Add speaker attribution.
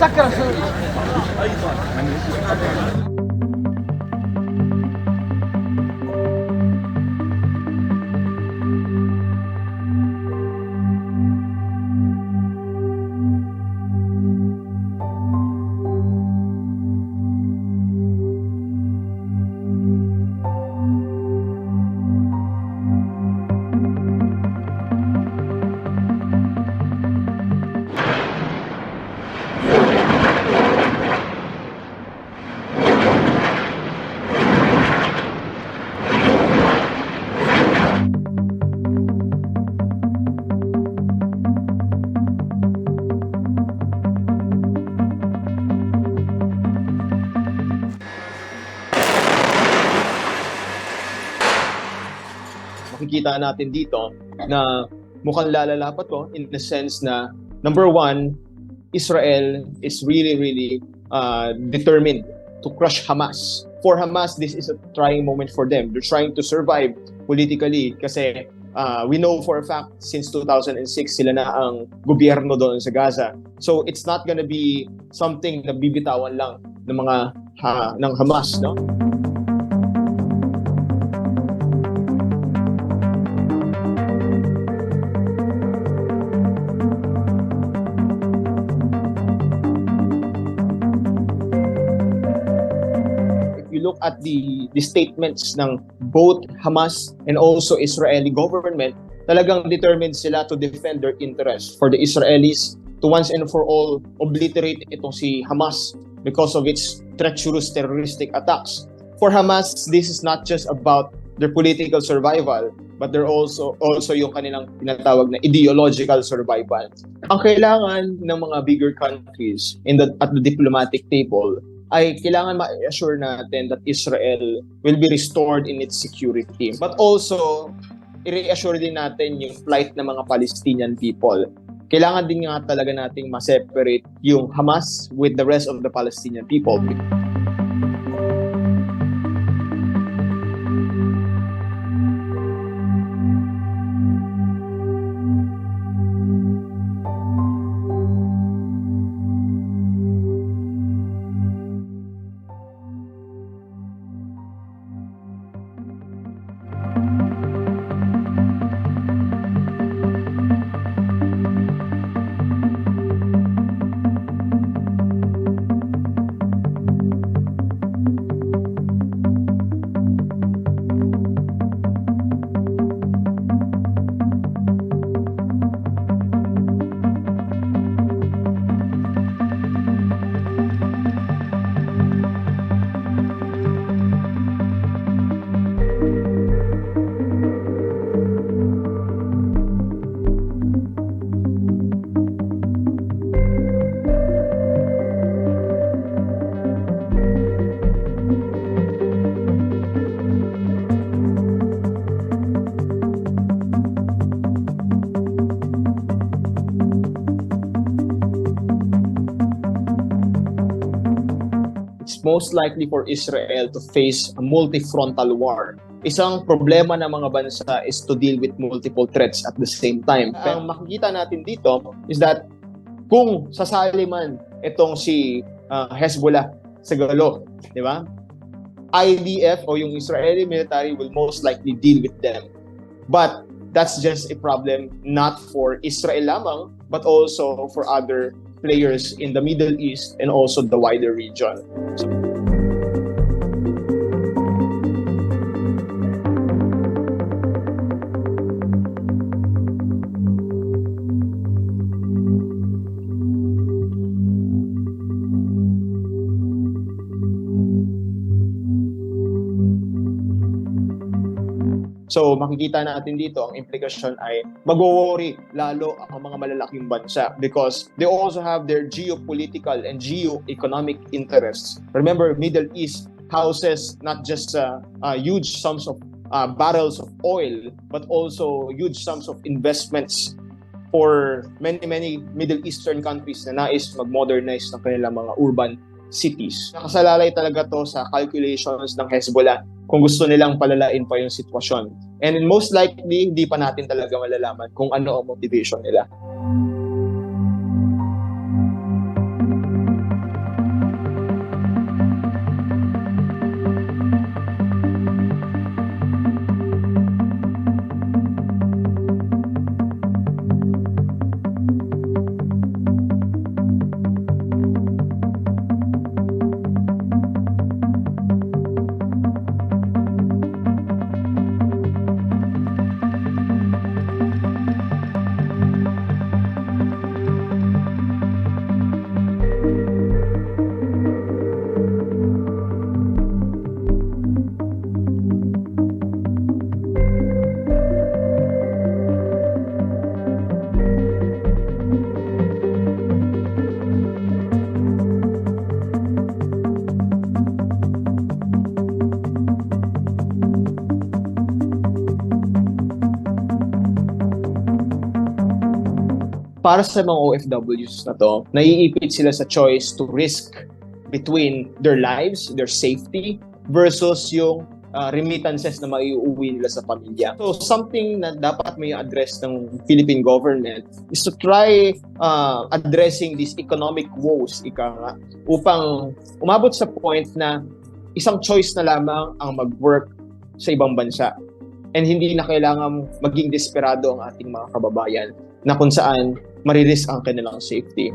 Speaker 1: sacar شو
Speaker 2: makikita natin dito na mukhang lalala pa to in the sense na number one, Israel is really, really uh, determined to crush Hamas. For Hamas, this is a trying moment for them. They're trying to survive politically kasi uh, we know for a fact since 2006 sila na ang gobyerno doon sa Gaza. So it's not gonna be something na bibitawan lang ng mga ha, ng Hamas, no? At the the statements ng both Hamas and also Israeli government, talagang determined sila to defend their interests for the Israelis to once and for all obliterate itong si Hamas because of its treacherous terroristic attacks. For Hamas, this is not just about their political survival, but they're also also yung kanilang tinatawag na ideological survival. Ang kailangan ng mga bigger countries in the at the diplomatic table ay kailangan ma-assure natin that Israel will be restored in its security. But also, i-reassure din natin yung plight ng mga Palestinian people. Kailangan din nga talaga nating ma-separate yung Hamas with the rest of the Palestinian people. Most likely for Israel to face a multi-frontal war. Isang problema ng mga bansa is to deal with multiple threats at the same time. Ang makikita natin dito is that kung sasali man itong si uh, Hezbollah sa Galo, di ba? IDF o yung Israeli military will most likely deal with them. But that's just a problem not for Israel lamang, but also for other players in the Middle East and also the wider region. So makikita natin dito ang implikasyon ay magwo-worry lalo ang mga malalaking bansa because they also have their geopolitical and geo-economic interests. Remember, Middle East houses not just uh, uh, huge sums of uh, barrels of oil but also huge sums of investments for many many Middle Eastern countries na nais mag-modernize ng kanilang mga urban cities. Nakasalalay talaga to sa calculations ng Hezbollah kung gusto nilang palalain pa yung sitwasyon. And most likely, hindi pa natin talaga malalaman kung ano ang motivation nila. Para sa mga OFWs na to, naiipit sila sa choice to risk between their lives, their safety, versus yung uh, remittances na maiuwi nila sa pamilya. So something na dapat may address ng Philippine government is to try uh, addressing these economic woes, ika nga, upang umabot sa point na isang choice na lamang ang mag-work sa ibang bansa. And hindi na kailangan maging desperado ang ating mga kababayan na kung saan maririsk ang kanilang safety.